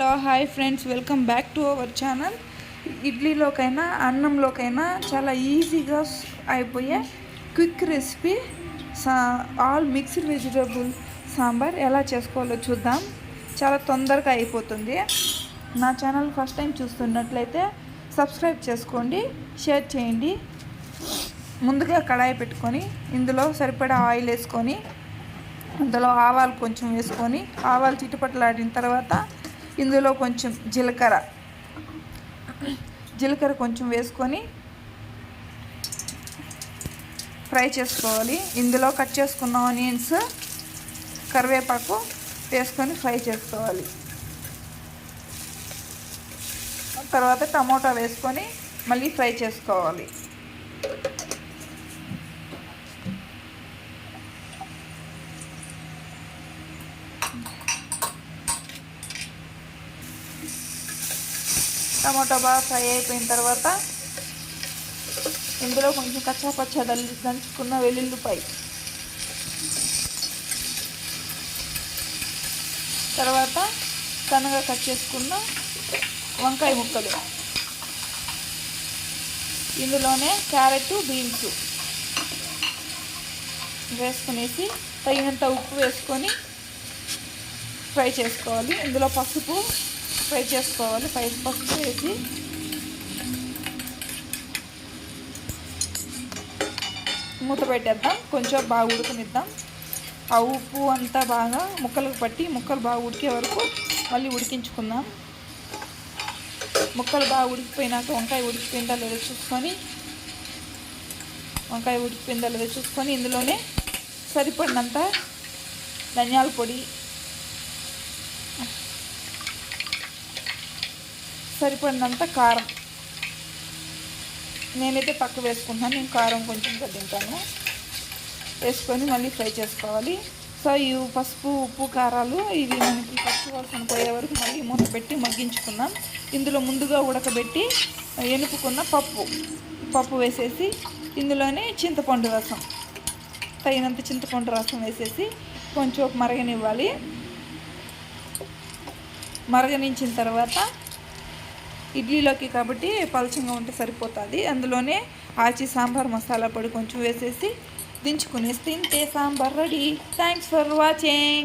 Hello hi friends welcome back to our channel. ఇడ్లీలోకైనా అన్నంలోకైనా చాలా ఈజీగా అయిపోయే క్విక్ రెసిపీ సా ఆల్ మిక్స్డ్ వెజిటబుల్ సాంబార్ ఎలా చేసుకోవాలో చూద్దాం. చాలా తొందరగా అయిపోతుంది. నా ఛానల్ ఫస్ట్ టైం చూస్తున్నట్లయితే సబ్స్క్రైబ్ చేసుకోండి షేర్ చేయండి. ముందుగా కడాయి పెట్టుకొని ఇందులో సరిపడా ఆయిల్ వేసుకొని అందులో ఆవాలు కొంచెం వేసుకొని ఆవాలు చిట్టుపట్లాడిన తర్వాత ఇందులో కొంచెం జీలకర్ర. జీలకర్ర కొంచెం వేసుకొని ఫ్రై చేసుకోవాలి. ఇందులో కట్ చేసుకున్న ఆనియన్స్ కరివేపాకు వేసుకొని ఫ్రై చేసుకోవాలి. తర్వాత టమోటా వేసుకొని మళ్ళీ ఫ్రై చేసుకోవాలి. టమాటో బాగా ఫ్రై అయిపోయిన తర్వాత ఇందులో కొంచెం కచ్చా పచ్చా దల్ దంచుకున్న వెల్లుల్లిపాయ. తర్వాత సన్నగా కట్ చేసుకున్న వంకాయ ముక్కలు. ఇందులోనే క్యారెట్ బీన్స్ వేసుకునేసి తగినంత ఉప్పు వేసుకొని ఫ్రై చేసుకోవాలి. ఇందులో పసుపు ఫ్రై చేసుకోవాలి. పై పసుపు వేసి మూత పెట్టేద్దాం. కొంచెం బాగా ఉడకనిద్దాం. ఆ ఉప్పు అంతా బాగా ముక్కలకు పట్టి ముక్కలు బాగా ఉడికే వరకు మళ్ళీ ఉడికించుకుందాం. ముక్కలు బాగా ఉడికిపోయినాక వంకాయ ఉడికిపోయిందా లేదో చూసుకొని వంకాయ ఉడికిపోయిందా లేదో చూసుకొని ఇందులోనే సరిపడినంత ధనియాల పొడి సరిపడినంత కారం. నేనైతే తక్కువ వేసుకుంటున్నాను. నేను కారం కొంచెం తింటాను. వేసుకొని మళ్ళీ ఫ్రై చేసుకోవాలి. సో ఈ పసుపు ఉప్పు కారాలు ఇవి మనకి పచ్చి వాసన పోయే వరకు మళ్ళీ మూత పెట్టి మగ్గించుకున్నాం ఇందులో ముందుగా ఉడకబెట్టి ఎనుపుకున్న పప్పు పప్పు వేసేసి ఇందులోనే చింతపండు రసం తగినంత చింతపండు రసం వేసేసి కొంచెం మరగనివ్వాలి. మరగనించిన తర్వాత ఇడ్లీలోకి కాబట్టి పలచంగా ఉంటే సరిపోతుంది. అందులోనే ఆచి సాంబార్ మసాలా పొడి కొంచెం వేసేసి దించుకునేసి తింటే sambar ready. Thanks for watching